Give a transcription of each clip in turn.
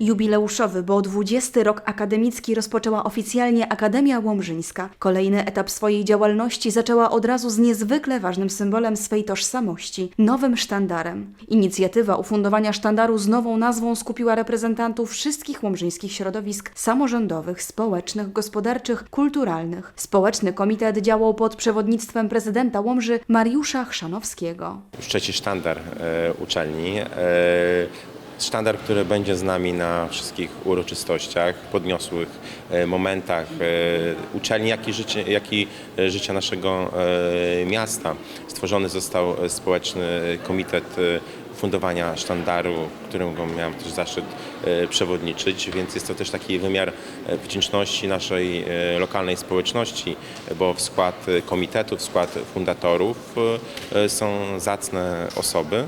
Jubileuszowy, bo 20 rok akademicki rozpoczęła oficjalnie Akademia Łomżyńska. Kolejny etap swojej działalności zaczęła od razu z niezwykle ważnym symbolem swej tożsamości nowym sztandarem. Inicjatywa ufundowania sztandaru z nową nazwą skupiła reprezentantów wszystkich łomżyńskich środowisk samorządowych, społecznych, gospodarczych, kulturalnych. Społeczny komitet działał pod przewodnictwem prezydenta Łomży Mariusza Chrzanowskiego. trzeci sztandar e, uczelni. E, Sztandar, który będzie z nami na wszystkich uroczystościach, podniosłych e, momentach e, uczelni, jak i, życie, jak i e, życia naszego miasta. Stworzony został społeczny komitet fundowania sztandaru, którego miałem też zaszczyt e, przewodniczyć, więc jest to też taki wymiar e, wdzięczności naszej e, lokalnej społeczności, bo w skład komitetu, w skład fundatorów są zacne osoby,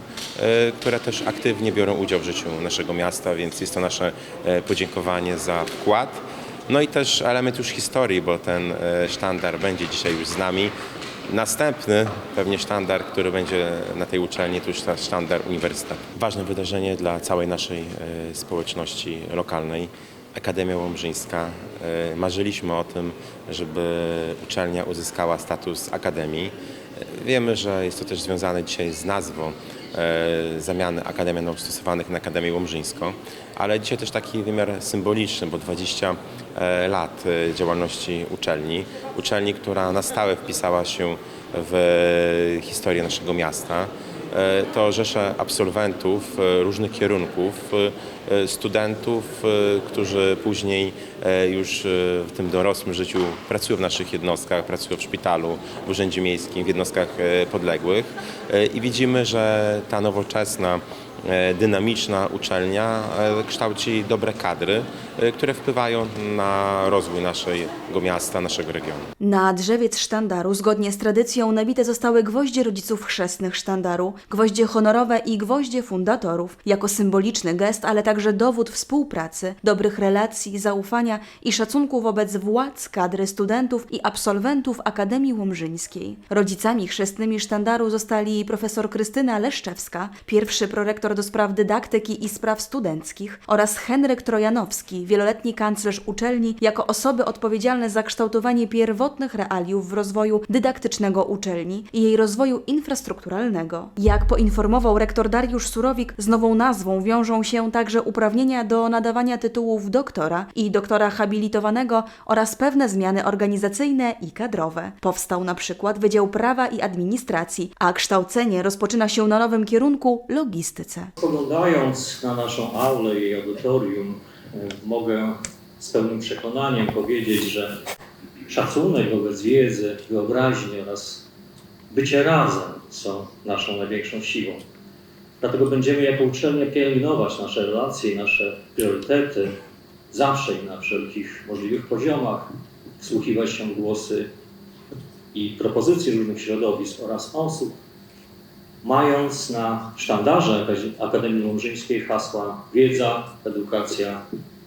które też aktywnie biorą udział w życiu naszego miasta, więc jest to nasze podziękowanie za wkład. No i też element już historii, bo ten sztandar będzie dzisiaj już z nami. Następny pewnie sztandar, który będzie na tej uczelni, to już ta sztandar uniwersytet. Ważne wydarzenie dla całej naszej e, społeczności lokalnej. Akademia Łomżyńska. E, Marzyliśmy o tym, żeby uczelnia uzyskała status akademii. E, Wiemy, że jest to też związane dzisiaj z nazwą zamiany Akademii Nauk Stosowanych na Akademię Łomżyńską, ale dzisiaj też taki wymiar symboliczny, bo 20 e, lat e, działalności uczelni, uczelni, która na stałe wpisała się w historię naszego miasta. E, To rzesze absolwentów e, różnych kierunków, e, studentów, e, którzy później e, już e, w tym dorosłym życiu pracują w naszych jednostkach, pracują w szpitalu, w urzędzie miejskim, w jednostkach e, podległych E, i widzimy, że ta nowoczesna, e, dynamiczna uczelnia e, kształci dobre kadry, e, które wpływają na rozwój naszego miasta, naszego regionu. Na drzewiec sztandaru zgodnie z tradycją nabite zostały gwoździe rodziców chrzestnych sztandaru, gwoździe honorowe i gwoździe fundatorów, jako symboliczny gest, ale także dowód współpracy, dobrych relacji, zaufania i szacunku wobec władz, kadry studentów i absolwentów Akademii Łomżyńskiej. Rodzicami chrzestnymi sztandaru zostali profesor Krystyna Leszczewska, pierwszy prorektor do spraw dydaktyki i spraw studenckich oraz Henryk Trojanowski, wieloletni kanclerz uczelni, jako osoby odpowiedzialne za kształtowanie pierwotnych realiów w rozwoju dydaktycznego uczelni i jej rozwoju infrastrukturalnego. Jak poinformował rektor Dariusz Surowik, z nową nazwą wiążą się także uprawnienia do nadawania tytułów doktora i doktora habilitowanego oraz pewne zmiany organizacyjne i kadrowe. Powstał na przykład Wydział Prawa i Administracji, a kształcenie rozpoczyna się na nowym kierunku logistyce. Spoglądając na naszą aulę i jej audytorium, e, mogę z pełnym przekonaniem powiedzieć, że szacunek wobec wiedzy, wyobraźni oraz bycie razem są naszą największą siłą. Dlatego będziemy jako uczelnia pielęgnować nasze relacje i nasze priorytety zawsze i na wszelkich możliwych poziomach, wsłuchiwać się w głosy i propozycje różnych środowisk oraz osób, mając na sztandarze Akademii- Łomżyńskiej hasła wiedza, edukacja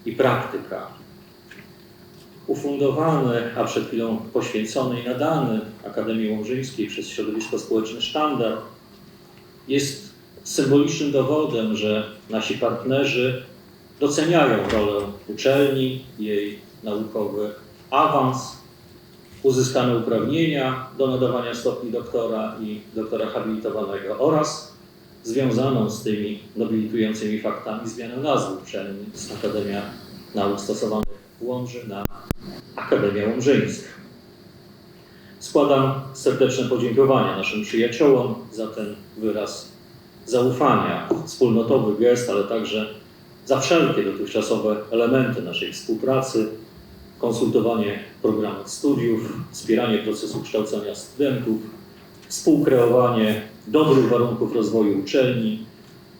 i praktyka. Ufundowany, a przed chwilą poświęcony i nadany Akademii Łomżyńskiej przez środowisko społeczne sztandar jest symbolicznym dowodem, że nasi partnerzy doceniają rolę uczelni, jej naukowy awans, uzyskane uprawnienia do nadawania stopni doktora i doktora habilitowanego oraz związaną z tymi nobilitującymi faktami zmianę nazwy uczelni z Akademia Nauk Stosowanych w Łomży na Akademia Łomżyńska. Składam serdeczne podziękowania naszym przyjaciołom za ten wyraz zaufania, wspólnotowy gest, ale także za wszelkie dotychczasowe elementy naszej współpracy, konsultowanie programów studiów, wspieranie procesu kształcenia studentów, współkreowanie dobrych warunków rozwoju uczelni,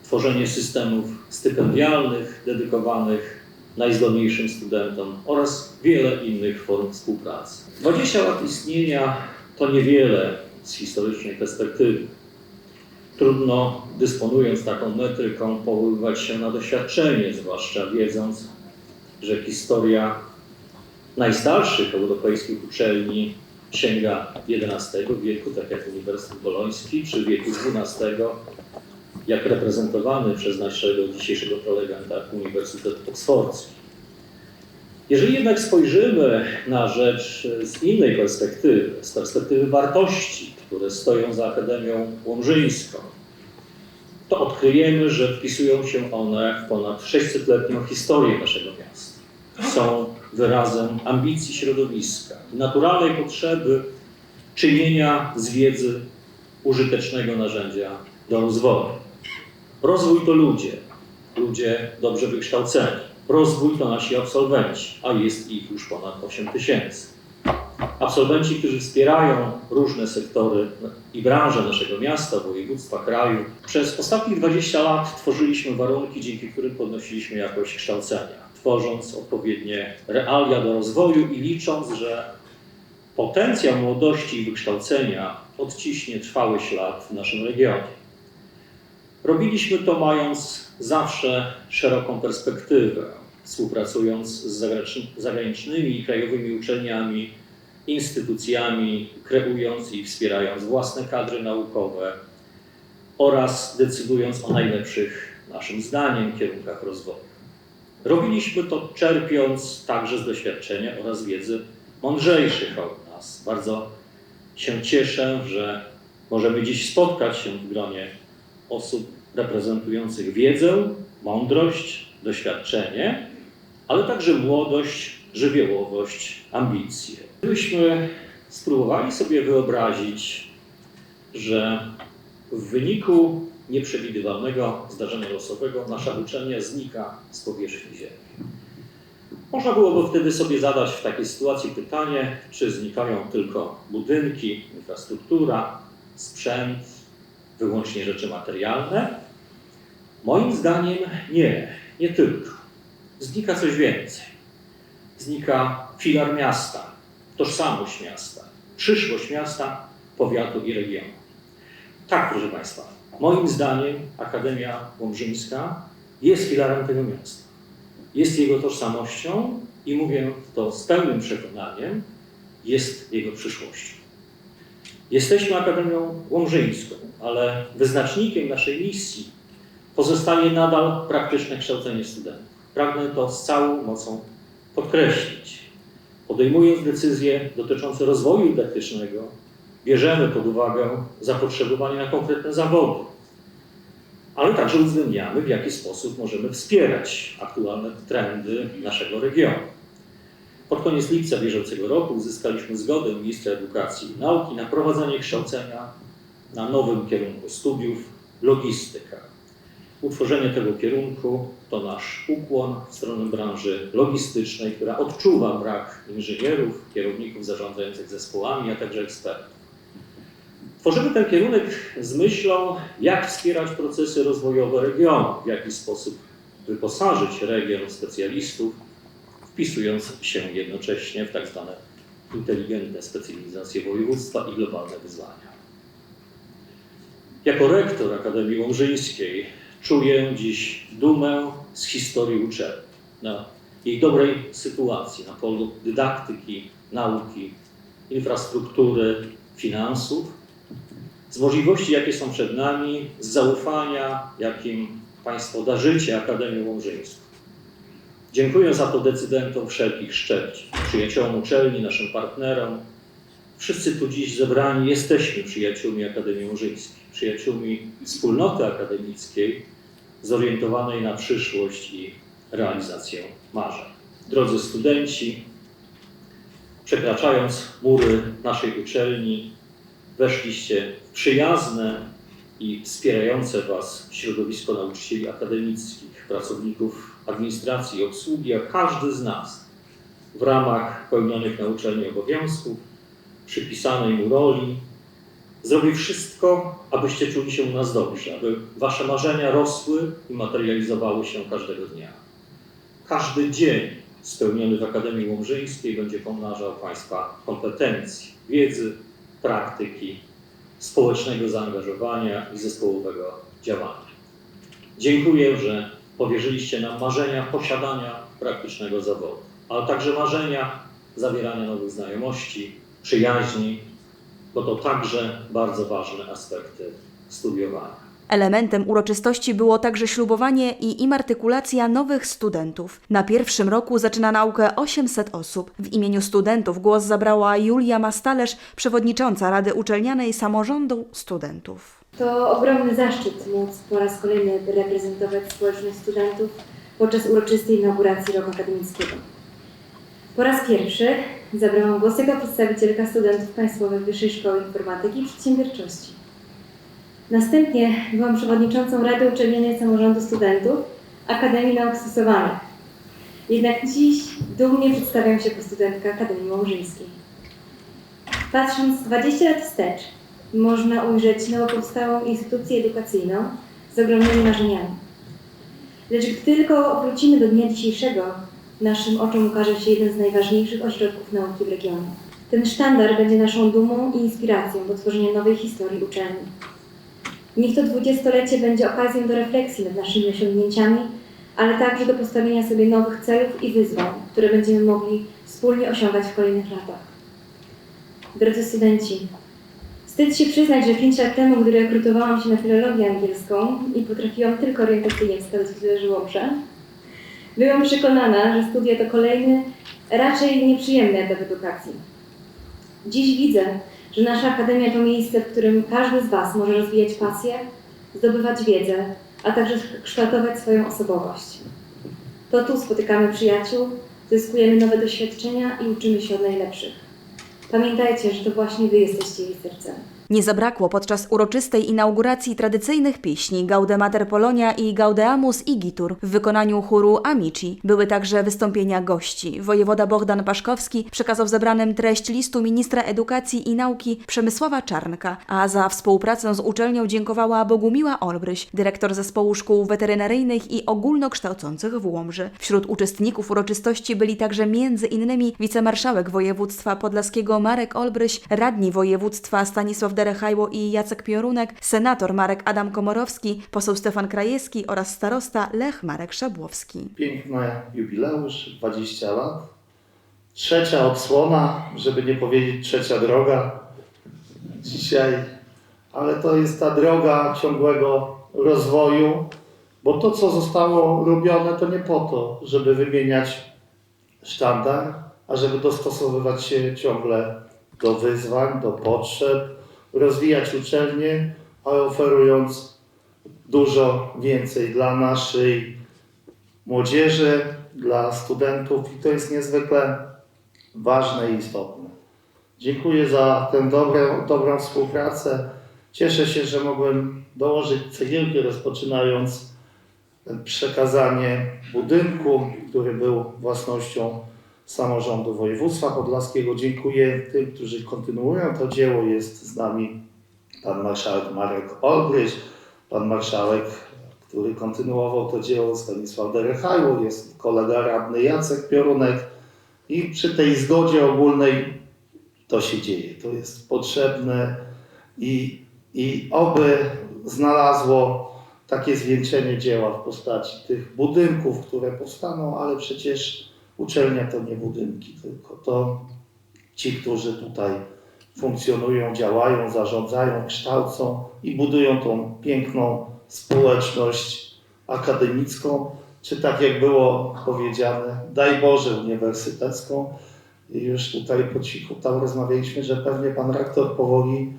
tworzenie systemów stypendialnych dedykowanych najzdolniejszym studentom oraz wiele innych form współpracy. 20 lat istnienia to niewiele z historycznej perspektywy. Trudno, dysponując taką metryką, powoływać się na doświadczenie, zwłaszcza wiedząc, że historia najstarszych europejskich uczelni sięga XI wieku, tak jak Uniwersytet Boloński, czy wieku XII, jak reprezentowany przez naszego dzisiejszego prelegenta Uniwersytet Oksfordzki. Jeżeli jednak spojrzymy na rzecz z innej perspektywy, z perspektywy wartości, które stoją za Akademią Łomżyńską, to odkryjemy, że wpisują się one w ponad 600-letnią historię naszego miasta. Są wyrazem ambicji środowiska i naturalnej potrzeby czynienia z wiedzy użytecznego narzędzia do rozwoju. Rozwój to ludzie, ludzie dobrze wykształceni. Rozwój to nasi absolwenci, a jest ich już ponad 8 tysięcy. Absolwenci, którzy wspierają różne sektory i branże naszego miasta, województwa, kraju. Przez ostatnich 20 lat tworzyliśmy warunki, dzięki którym podnosiliśmy jakość kształcenia, tworząc odpowiednie realia do rozwoju i licząc, że potencjał młodości i wykształcenia odciśnie trwały ślad w naszym regionie. Robiliśmy to mając zawsze szeroką perspektywę, współpracując z zagraniczny- zagranicznymi i krajowymi uczelniami, instytucjami, kreując i wspierając własne kadry naukowe oraz decydując o najlepszych, naszym zdaniem, kierunkach rozwoju. Robiliśmy to czerpiąc także z doświadczenia oraz wiedzy mądrzejszych od nas. Bardzo się cieszę, że możemy dziś spotkać się w gronie osób reprezentujących wiedzę, mądrość, doświadczenie, ale także młodość, żywiołowość, ambicje. Gdybyśmy spróbowali sobie wyobrazić, że w wyniku nieprzewidywalnego zdarzenia losowego nasza uczelnia znika z powierzchni Ziemi. Można byłoby wtedy sobie zadać w takiej sytuacji pytanie, czy znikają tylko budynki, infrastruktura, sprzęt, wyłącznie rzeczy materialne? Moim zdaniem nie, nie tylko. Znika coś więcej. Znika filar miasta, tożsamość miasta, przyszłość miasta, powiatu i regionu. Tak, proszę Państwa, moim zdaniem Akademia Łomżyńska jest filarem tego miasta. Jest jego tożsamością i mówię to z pełnym przekonaniem, jest jego przyszłością. Jesteśmy Akademią Łomżyńską, ale wyznacznikiem naszej misji pozostaje nadal praktyczne kształcenie studentów. Pragnę to z całą mocą podkreślić. Podejmując decyzje dotyczące rozwoju dydaktycznego, bierzemy pod uwagę zapotrzebowanie na konkretne zawody, ale także uwzględniamy, w jaki sposób możemy wspierać aktualne trendy naszego regionu. Pod koniec lipca bieżącego roku uzyskaliśmy zgodę ministra edukacji i nauki na prowadzenie kształcenia na nowym kierunku studiów logistyka. Utworzenie tego kierunku to nasz ukłon w stronę branży logistycznej, która odczuwa brak inżynierów, kierowników zarządzających zespołami, a także ekspertów. Tworzymy ten kierunek z myślą, jak wspierać procesy rozwojowe regionu, w jaki sposób wyposażyć region specjalistów, wpisując się jednocześnie w tak zwane inteligentne specjalizacje województwa i globalne wyzwania. Jako rektor Akademii Łomżyńskiej czuję dziś dumę z historii uczelni, na jej dobrej sytuacji na polu dydaktyki, nauki, infrastruktury, finansów, z możliwości, jakie są przed nami, z zaufania, jakim Państwo darzycie Akademię Łomżyńską. Dziękuję za to decydentom wszelkich szczebli, przyjaciołom uczelni, naszym partnerom. Wszyscy tu dziś zebrani jesteśmy przyjaciółmi Akademii Łomżyńskiej, przyjaciółmi wspólnoty akademickiej zorientowanej na przyszłość i realizację marzeń. Drodzy studenci, przekraczając mury naszej uczelni, weszliście przyjazne i wspierające Was środowisko nauczycieli akademickich, pracowników administracji i obsługi, a każdy z nas w ramach pełnionych na uczelni obowiązków, przypisanej mu roli, zrobi wszystko, abyście czuli się u nas dobrze, aby Wasze marzenia rosły i materializowały się każdego dnia. Każdy dzień spełniony w Akademii Łomżyńskiej będzie pomnażał Państwa kompetencji, wiedzy, praktyki, społecznego zaangażowania i zespołowego działania. Dziękuję, że powierzyliście nam marzenia posiadania praktycznego zawodu, ale także marzenia zawierania nowych znajomości, przyjaźni, bo to także bardzo ważne aspekty studiowania. Elementem uroczystości było także ślubowanie i imartykulacja nowych studentów. Na pierwszym roku zaczyna naukę 800 osób. W imieniu studentów głos zabrała Julia Mastalerz, przewodnicząca Rady Uczelnianej Samorządu Studentów. To ogromny zaszczyt móc po raz kolejny reprezentować społeczność studentów podczas uroczystej inauguracji roku akademickiego. Po raz pierwszy zabrałam głos jako przedstawicielka studentów Państwowej Wyższej Szkoły Informatyki i Przedsiębiorczości. Następnie byłam przewodniczącą Rady Uczelnianej Samorządu Studentów Akademii Nauk Stosowanych. Jednak dziś dumnie przedstawiam się jako studentka Akademii Małżyńskiej. Patrząc 20 lat wstecz, można ujrzeć nowo powstałą instytucję edukacyjną z ogromnymi marzeniami. Lecz gdy tylko wrócimy do dnia dzisiejszego, naszym oczom ukaże się jeden z najważniejszych ośrodków nauki w regionie. Ten sztandar będzie naszą dumą i inspiracją do tworzenia nowej historii uczelni. Niech to dwudziestolecie będzie okazją do refleksji nad naszymi osiągnięciami, ale także do postawienia sobie nowych celów i wyzwań, które będziemy mogli wspólnie osiągać w kolejnych latach. Drodzy studenci, Wstyd się przyznać, że 5 lat temu, gdy rekrutowałam się na filologię angielską i potrafiłam tylko orientacyjnie wskazać, leży Łobrze, byłam przekonana, że studia to kolejny, raczej nieprzyjemny etap edukacji. Dziś widzę, że nasza akademia to miejsce, w którym każdy z Was może rozwijać pasję, zdobywać wiedzę, a także kształtować swoją osobowość. To tu spotykamy przyjaciół, zyskujemy nowe doświadczenia i uczymy się od najlepszych. Pamiętajcie, że to właśnie Wy jesteście jej sercem. Nie zabrakło podczas uroczystej inauguracji tradycyjnych pieśni Gaudemater Polonia i Gaudeamus Igitur w wykonaniu chóru Amici. Były także wystąpienia gości. Wojewoda Bogdan Paszkowski przekazał zebranym treść listu ministra edukacji i nauki Przemysława Czarnka, a za współpracę z uczelnią dziękowała Bogumiła Olbryś, dyrektor zespołu szkół weterynaryjnych i ogólnokształcących w Łomży. Wśród uczestników uroczystości byli także między innymi wicemarszałek województwa podlaskiego Marek Olbryś, radni województwa Stanisław Derechajło i Jacek Piorunek, senator Marek Adam Komorowski, poseł Stefan Krajewski oraz starosta Lech Marek Szabłowski. Piękny jubileusz, 20 lat. Trzecia odsłona, żeby nie powiedzieć trzecia droga dzisiaj, ale to jest ta droga ciągłego rozwoju, bo to, co zostało robione, to nie po to, żeby wymieniać sztandar, a żeby dostosowywać się ciągle do wyzwań, do potrzeb, rozwijać uczelnię, ale oferując dużo więcej dla naszej młodzieży, dla studentów i to jest niezwykle ważne i istotne. Dziękuję za tę dobrą, dobrą współpracę. Cieszę się, że mogłem dołożyć cegiełki, rozpoczynając przekazanie budynku, który był własnością samorządu województwa podlaskiego. Dziękuję tym, którzy kontynuują to dzieło. Jest z nami pan marszałek Marek Olbryś, pan marszałek, który kontynuował to dzieło, Stanisław Derechajło, jest kolega radny Jacek Piorunek i przy tej zgodzie ogólnej to się dzieje. To jest potrzebne i, i oby znalazło takie zwieńczenie dzieła w postaci tych budynków, które powstaną, ale przecież uczelnia to nie budynki, tylko to ci, którzy tutaj funkcjonują, działają, zarządzają, kształcą i budują tą piękną społeczność akademicką, czy tak jak było powiedziane, daj Boże, uniwersytecką. Już tutaj po cichu tam rozmawialiśmy, że pewnie pan rektor powoli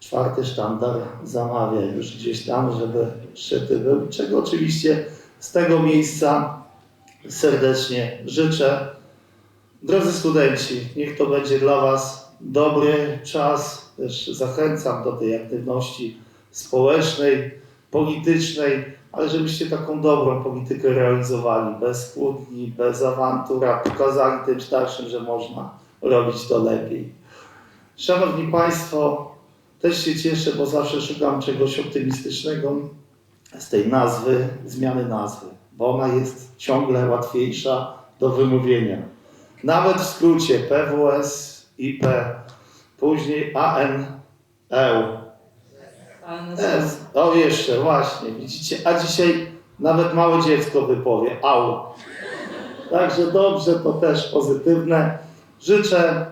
czwarty sztandar zamawia już gdzieś tam, żeby szyty był, czego oczywiście z tego miejsca serdecznie życzę. Drodzy studenci, niech to będzie dla Was dobry czas. Też zachęcam do tej aktywności społecznej, politycznej, ale żebyście taką dobrą politykę realizowali, bez kłótni, bez awantur, a pokazali tym starszym, że można robić to lepiej. Szanowni Państwo, też się cieszę, bo zawsze szukam czegoś optymistycznego z tej nazwy, zmiany nazwy, ona jest ciągle łatwiejsza do wymówienia. Nawet w skrócie PWS, IP, później ANEU. S. O jeszcze, właśnie, widzicie, a dzisiaj nawet małe dziecko wypowie AU. Także dobrze, to też pozytywne. Życzę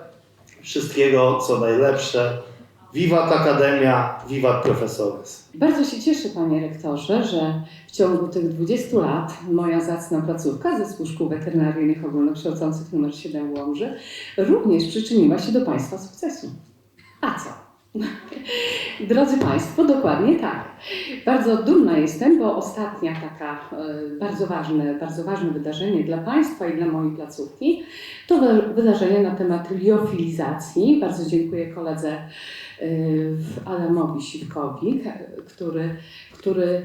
wszystkiego, co najlepsze wiwat Akademia, wiwat Profesores. Bardzo się cieszę, panie rektorze, że w ciągu tych 20 lat moja zacna placówka Zespół Szkół Weterynaryjnych Ogólnokształcących nr 7 w Łomży również przyczyniła się do państwa sukcesu. A co? Drodzy Państwo, dokładnie tak. Bardzo dumna jestem, bo ostatnia taka e, bardzo ważne, bardzo ważne wydarzenie dla Państwa i dla mojej placówki to wy- wydarzenie na temat liofilizacji. Bardzo dziękuję koledze Adamowi Siwkowi, który, który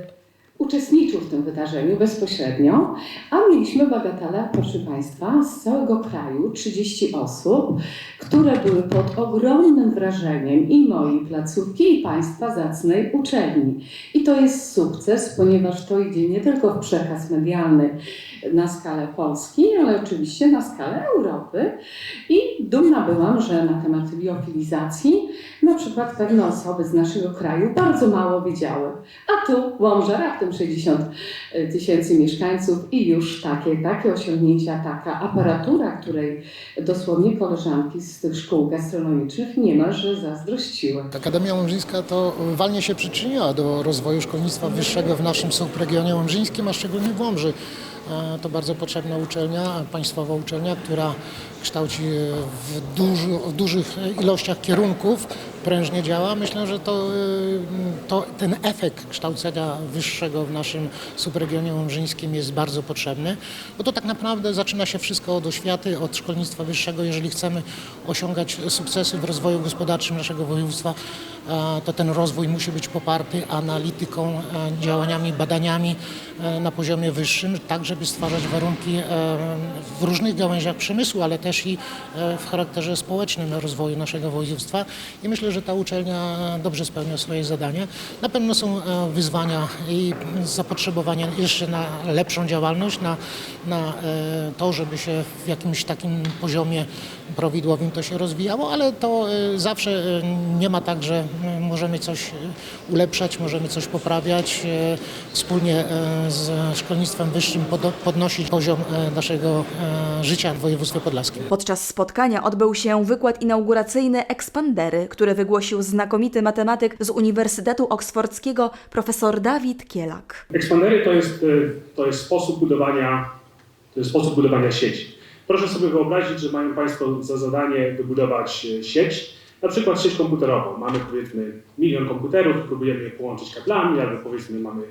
uczestniczył w tym wydarzeniu bezpośrednio, a mieliśmy bagatele, proszę Państwa, z całego kraju, 30 osób, które były pod ogromnym wrażeniem i mojej placówki, i Państwa zacnej uczelni. I to jest sukces, ponieważ to idzie nie tylko w przekaz medialny na skalę Polski, ale oczywiście na skalę Europy. I dumna byłam, że na temat liofilizacji na przykład pewne osoby z naszego kraju bardzo mało wiedziały. A tu Łomża, raptem 60 tysięcy mieszkańców i już takie, takie osiągnięcia, taka aparatura, której dosłownie koleżanki z tych szkół gastronomicznych niemalże zazdrościły. Akademia Łomżyńska to walnie się przyczyniła do rozwoju szkolnictwa wyższego w naszym subregionie łomżyńskim, a szczególnie w Łomży. E, To bardzo potrzebna uczelnia, państwowa uczelnia, która kształci w, w dużych ilościach kierunków, prężnie działa. Myślę, że to, y, to ten efekt kształcenia wyższego w naszym subregionie łomżyńskim jest bardzo potrzebny, bo to tak naprawdę zaczyna się wszystko od oświaty, od szkolnictwa wyższego. Jeżeli chcemy osiągać sukcesy w rozwoju gospodarczym naszego województwa, to ten rozwój musi być poparty analityką, działaniami, badaniami e, na poziomie wyższym, tak żeby stwarzać warunki e, w różnych gałęziach przemysłu, ale też i e, w charakterze społecznym rozwoju naszego województwa. I myślę, że ta uczelnia dobrze spełnia swoje zadanie. Na pewno są e, wyzwania i zapotrzebowanie jeszcze na lepszą działalność, na, na e, to, żeby się w jakimś takim poziomie prawidłowym to się rozwijało, ale to zawsze nie ma tak, że możemy coś ulepszać, możemy coś poprawiać. Wspólnie z szkolnictwem wyższym podnosić poziom naszego życia w województwie podlaskim. Podczas spotkania odbył się wykład inauguracyjny Expandery, który wygłosił znakomity matematyk z Uniwersytetu Oksfordzkiego profesor Dawid Kielak. Expandery to jest, y, to jest sposób budowania, to jest sposób budowania sieci. Proszę sobie wyobrazić, że mają Państwo za zadanie wybudować e, sieć, na przykład sieć komputerową. Mamy powiedzmy milion komputerów, próbujemy je połączyć kablami, albo powiedzmy mamy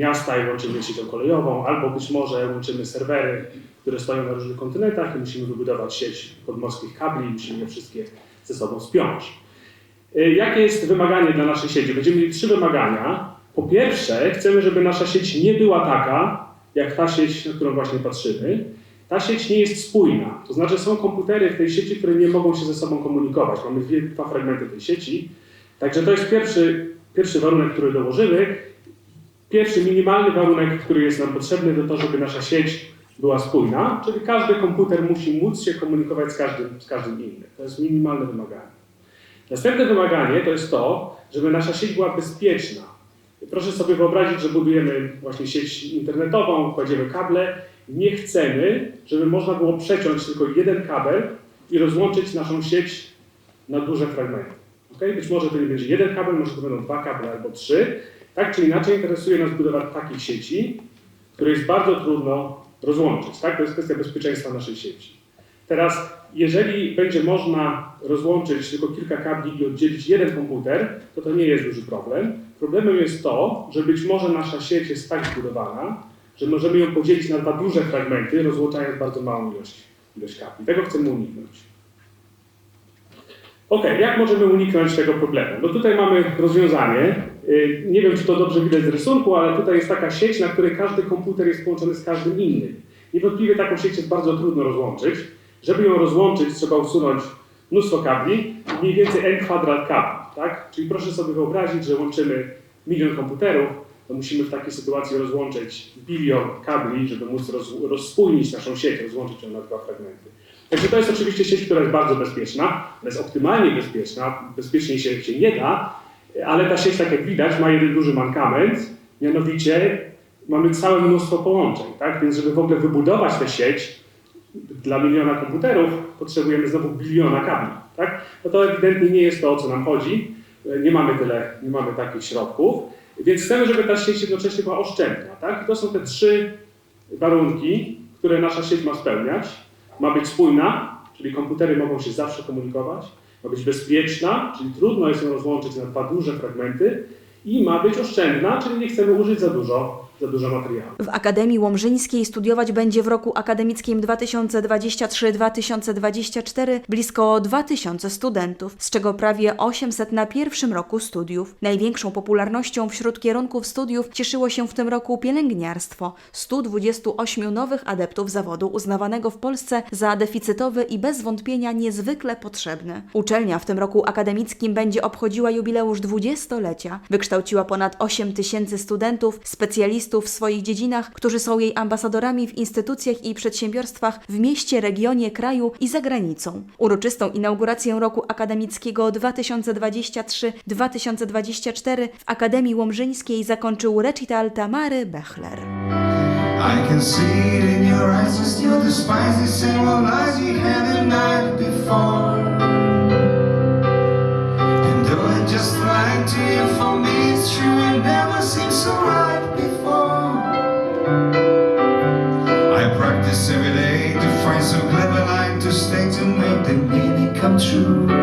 miasta i łączymy siecią kolejową, albo być może łączymy serwery, które stoją na różnych kontynentach i musimy wybudować sieć podmorskich kabli i musimy je wszystkie ze sobą spiąć. Y, Jakie jest wymaganie dla naszej sieci? Będziemy mieli trzy wymagania. Po pierwsze, chcemy, żeby nasza sieć nie była taka, jak ta sieć, na którą właśnie patrzymy. Ta sieć nie jest spójna. To znaczy są komputery w tej sieci, które nie mogą się ze sobą komunikować. Mamy dwie, dwa fragmenty tej sieci. Także to jest pierwszy, pierwszy warunek, który dołożymy. Pierwszy minimalny warunek, który jest nam potrzebny do to, żeby nasza sieć była spójna, czyli każdy komputer musi móc się komunikować z każdym, z każdym innym. To jest minimalne wymaganie. Następne wymaganie to jest to, żeby nasza sieć była bezpieczna. Proszę sobie wyobrazić, że budujemy właśnie sieć internetową, kładziemy kable. Nie chcemy, żeby można było przeciąć tylko jeden kabel i rozłączyć naszą sieć na duże fragmenty. Okay? Być może to nie będzie jeden kabel, może to będą dwa kable albo trzy. Tak czy inaczej interesuje nas budowa takich sieci, które jest bardzo trudno rozłączyć. Tak? To jest kwestia bezpieczeństwa naszej sieci. Teraz, jeżeli będzie można rozłączyć tylko kilka kabli i oddzielić jeden komputer, to to nie jest duży problem. Problemem jest to, że być może nasza sieć jest tak zbudowana, że możemy ją podzielić na dwa duże fragmenty, rozłączając bardzo małą ilość, ilość kabli. Tego chcemy uniknąć. Ok, jak możemy uniknąć tego problemu? No tutaj mamy rozwiązanie. Yy, Nie wiem, czy to dobrze widać z rysunku, ale tutaj jest taka sieć, na której każdy komputer jest połączony z każdym innym. Niewątpliwie taką sieć jest bardzo trudno rozłączyć. Żeby ją rozłączyć, trzeba usunąć mnóstwo kabli, mniej więcej n kwadrat kabli. Tak? Czyli proszę sobie wyobrazić, że łączymy milion komputerów, to musimy w takiej sytuacji rozłączyć bilion kabli, żeby móc roz, rozspójnić naszą sieć, rozłączyć ją na dwa fragmenty. Także to jest oczywiście sieć, która jest bardzo bezpieczna, jest optymalnie bezpieczna, bezpieczniej się, się nie da, ale ta sieć, tak jak widać, ma jeden duży mankament, mianowicie mamy całe mnóstwo połączeń, tak? Więc żeby w ogóle wybudować tę sieć dla miliona komputerów, potrzebujemy znowu biliona kabli, tak? No to ewidentnie nie jest to, o co nam chodzi. nie mamy tyle, nie mamy takich środków, więc chcemy, żeby ta sieć jednocześnie była oszczędna. Tak? I to są te trzy warunki, które nasza sieć ma spełniać. Ma być spójna, czyli komputery mogą się zawsze komunikować. Ma być bezpieczna, czyli trudno jest ją rozłączyć na dwa duże fragmenty. I ma być oszczędna, czyli nie chcemy użyć za dużo, za dużo materiału. W Akademii Łomżyńskiej studiować będzie w roku akademickim 2023-2024 blisko 2000 studentów, z czego prawie 800 na pierwszym roku studiów. Największą popularnością wśród kierunków studiów cieszyło się w tym roku pielęgniarstwo. 128 nowych adeptów zawodu uznawanego w Polsce za deficytowy i bez wątpienia niezwykle potrzebny. Uczelnia w tym roku akademickim będzie obchodziła jubileusz 20-lecia. Wykształciła ponad 8 tysięcy studentów, specjalistów w swoich dziedzinach, którzy są jej ambasadorami w instytucjach i przedsiębiorstwach w mieście, regionie, kraju i za granicą. Uroczystą inaugurację roku akademickiego 2023-2024 w Akademii Łomżyńskiej zakończył recital Tamary Bechler. I can see it in your eyes, you still despise the same old lies you had the night before. And though I just lied to you, for me it's true, it never seemed so right come true.